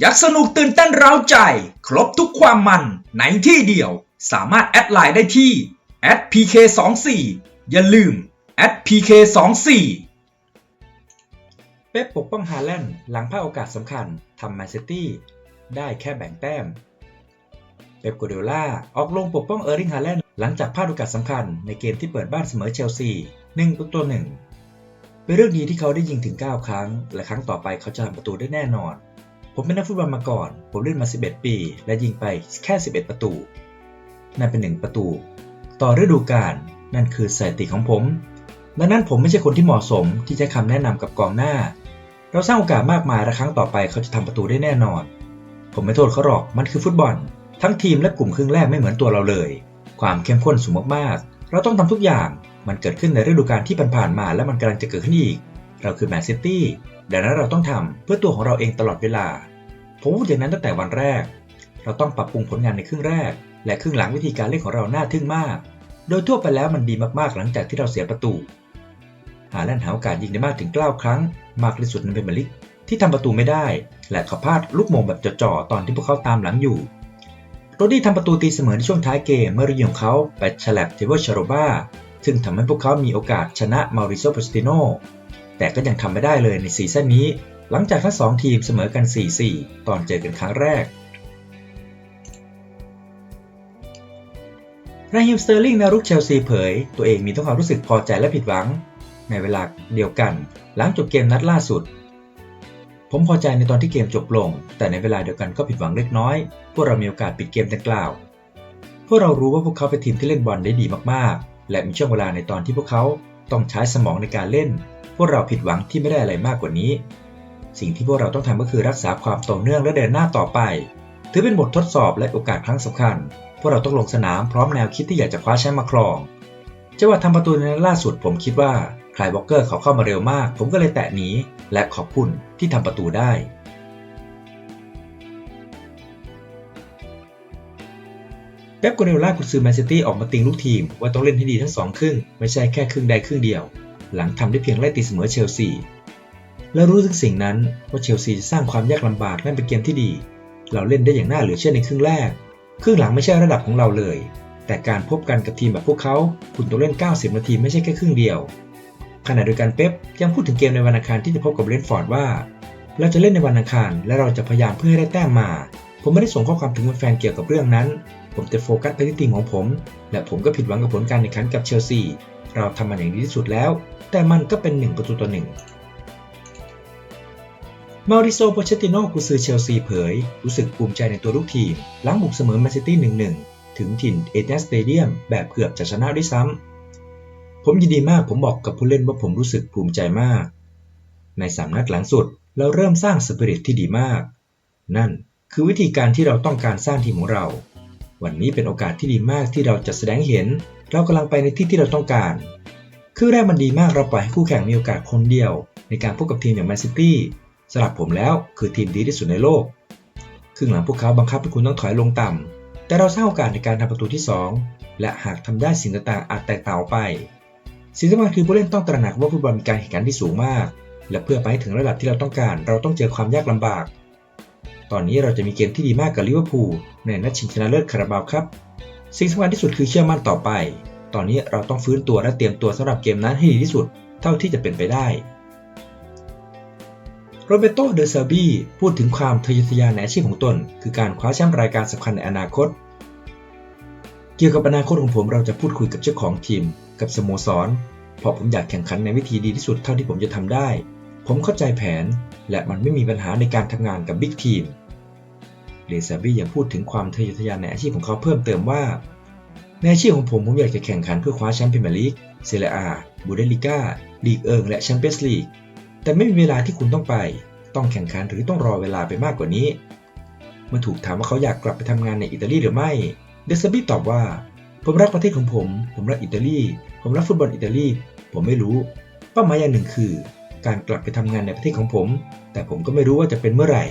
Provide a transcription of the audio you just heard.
อยากสนุกตื่นเต้นเร้าใจ ครบทุกความมันในที่เดียว สามารถแอดไลน์ได้ที่ @pk24 อย่าลืม @pk24 เป๊ปปกป้องฮาแลนด์หลังพลาดโอกาสสำคัญทำแมนซิตี้ได้แค่แบ่งแต้ม เป๊ปกัวเดล่าออกลงปกป้องเออร์ลิงฮาแลนด์หลังจากพลาดโอกาสสำคัญในเกมที่เปิดบ้านเสมอเชลซี1ประตูหนึ่งเป็นเรื่องดีที่เขาได้ยิงถึง 9 ครั้ง และครั้งต่อไปเขาจะทำประตูได้แน่นอน ผมเป็นนักฟุตบอลมาก่อน ผมเล่นมา 11 ปี และยิงไปแค่ 11 ประตู นั่นเป็นหนึ่งประตู ต่อฤดูกาล นั่นคือสถิติของผม ดังนั้นผมไม่ใช่คนที่เหมาะสมที่จะคำแนะนำกับกองหน้า เราสร้างโอกาสมากมายและครั้งต่อไปเขาจะทำประตูได้แน่นอน ผมไม่โทษเขาหรอก มันคือฟุตบอล ทั้งทีมและกลุ่มครึ่งแรกไม่เหมือนตัวเราเลย ความเข้มข้นสูงมากๆ เราต้องทำทุกอย่าง มันเกิดขึ้นในฤดูกาลที่ผ่านๆมา และมันกำลังจะเกิดขึ้นอีก เราคือแมนซิตี้ดังนั้นเราต้องทำเพื่อตัวของเราเองตลอดเวลา ผมพูดอย่างนั้นตั้งแต่วันแรก เราต้องปรับปรุงผลงานในครึ่งแรก และครึ่งหลังวิธีการเล่นของเราน่าทึ่งมาก โดยทั่วไปแล้วมันดีมากๆหลังจากที่เราเสียประตู หาแล่นหาโอกาสยิงได้มากถึง 9 ครั้ง มากที่สุดในเปรมียร์ลีกที่ทำประตูไม่ได้ และเขาพลาดลูกโมงแบบจ่อๆตอนที่พวกเขาตามหลังอยู่โรดี้ทำประตูตีเสมอในช่วงท้ายเกมเมื่อริยของเขาไปฉลับเทเวอร์ชาโรบาซึ่งทำให้พวกเขามีโอกาสชนะมาริโซโปสติโน แต่ก็ยังทำไม่ได้เลยในซีซั่นนี้ หลังจากทั้งสองทีมเสมอกัน 4-4 ตอนเจอกันครั้งแรกราฮิมสเตอร์ลิงนารุกเชลซีเผย ตัวเองมีทั้งความรู้สึกพอใจและผิดหวัง ในเวลาเดียวกัน หลังจบเกมนัดล่าสุด ผมพอใจในตอนที่เกมจบลง แต่ในเวลาเดียวกันก็ผิดหวังเล็กน้อย พวกเรามีโอกาสปิดเกมดังกล่าว พวกเรารู้ว่าพวกเขาเป็นทีมที่เล่นบอลได้ดีมากๆ และมีช่วงเวลาในตอนที่พวกเขาต้องใช้สมองในการเล่น พวกเราผิดหวังที่ไม่ได้อะไรมากกว่านี้ สิ่งที่พวกเราต้องทำก็คือรักษาความต่อเนื่องและเดินหน้าต่อไป ถือเป็นบททดสอบและโอกาสครั้งสำคัญ พวกเราต้องลงสนามพร้อมแนวคิดที่อยากจะคว้าแชมป์มาครองจังหวะทำประตูในนัดล่าสุดผมคิดว่าคลายวอลเกอร์เขาเข้ามาเร็วมาก ผมก็เลยแตะหนีและขอบคุณที่ทำประตูได้เป๊ปกัวเดล่ากุนซือแมนซิตี้ออกมาติงลูกทีมว่าต้องเล่นให้ดีทั้งสองครึ่ง ไม่ใช่แค่ครึ่งใดครึ่งเดียว หลังทำได้เพียงไล่ตีเสมอเชลซี และรู้ถึงสิ่งนั้นว่าเชลซีจะสร้างความยากลำบากและเป็นเกมที่ดี เราเล่นได้อย่างน่าเหลือเชื่อในครึ่งแรก ครึ่งหลังไม่ใช่ระดับของเราเลย แต่การพบกันกับทีมแบบพวกเขา คุณต้องเล่น 90 นาทีไม่ใช่แค่ครึ่งเดียว ขณะเดียวกันเป๊ปยังพูดถึงเกมในวันอังคารที่จะพบกับเรนฟอร์ดว่า เราจะเล่นในวันอังคารและเราจะพยายามเพื่อให้ได้แต้มมา ผมไม่ได้ส่งข้อความถึงแฟนเกี่ยวกับเรื่องนั้นผมจะโฟกัสไปที่ทีมของผม และผมก็ผิดหวังกับผลการแข่งขันกับเชลซี เราทำมันอย่างดีที่สุดแล้ว แต่มันก็เป็น 1 ประตูต่อหนึ่งมาริโซโปเชติโนกุซือเชลซีเผย รู้สึกภูมิใจในตัวลูกทีมหลังบุกเสมอแมนซิตี้1-1ถึงถิ่นเอเนสเตเดียมแบบเกือบจะชนะด้วยซ้ำ ผมยินดีมากผมบอกกับผู้เล่นว่าผมรู้สึกภูมิใจมาก ในสามนัดหลังสุด เราเริ่มสร้างสปิริตที่ดีมาก นั่นคือวิธีการที่เราต้องการสร้างทีมของเรา วันนี้เป็นโอกาสที่ดีมากที่เราจะแสดงเห็น เรากำลังไปในที่ที่เราต้องการคือแรกมันดีมากเราปล่อยให้คู่แข่งมีโอกาสคนเดียว ในการพบกับทีมอย่างแมนซิตี้สำหรับผมแล้วคือทีมดีที่สุดในโลก ครึ่งหลังพวกเขาบังคับให้คุณต้องถอยลงต่ำแต่เราสร้างโอกาสในการทำประตูที่ 2 และหากทำได้สิ่งต่างๆอาจแตกต่างออกไป สิ่งสำคัญคือผู้เล่นต้องตระหนักว่าฟุตบอลมีการแข่งขันที่สูงมาก และเพื่อไปให้ถึงระดับที่เราต้องการ เราต้องเจอความยากลำบาก ตอนนี้เราจะมีเกมที่ดีมากกับลิเวอร์พูลในนัดชิงชนะเลิศคาราบาวครับ สิ่งสำคัญที่สุดคือเชื่อมั่นต่อไป ตอนนี้เราต้องฟื้นตัวและเตรียมตัวสำหรับเกมนั้นให้ดีที่สุดเท่าที่จะเป็นไปได้ โรเบโตเดอเซอร์บีพูดถึงความทะเยอทะยานในอาชีพของตน คือการคว้าแชมป์รายการสำคัญในอนาคต เกี่ยวกับอนาคตของผมเราจะพูดคุยกับเจ้าของทีม กับสโมสรเพราะผมอยากแข่งขันในวิธีดีที่สุดเท่าที่ผมจะทำได้ ผมเข้าใจแผน และมันไม่มีปัญหาในการทำงานกับบิ๊กทีม เดซาบี้ยังพูดถึงความทะเยอทะยานในอาชีพของเขาเพิ่มเติมว่า ในอาชีพของผมผมอยากจะแข่งขันเพื่อคว้าแชมป์พรีเมียร์ลีก เซเรียอาบูเดลิก้า ลีกเอิงและแชมเปี้ยนส์ลีก แต่ไม่มีเวลาที่คุณต้องไป ต้องแข่งขันหรือต้องรอเวลาไปมากกว่านี้ เมื่อถูกถามว่าเขาอยากกลับไปทำงานในอิตาลีหรือไม่ เดซาบี้ตอบว่า ผมรักประเทศของผม ผมรักอิตาลี ผมรักฟุตบอลอิตาลี ผมไม่รู้ เป้าหมายอย่างหนึ่งคือ การกลับไปทำงานในประเทศของผม แต่ผมก็ไม่รู้ว่าจะเป็นเมื่อไหร่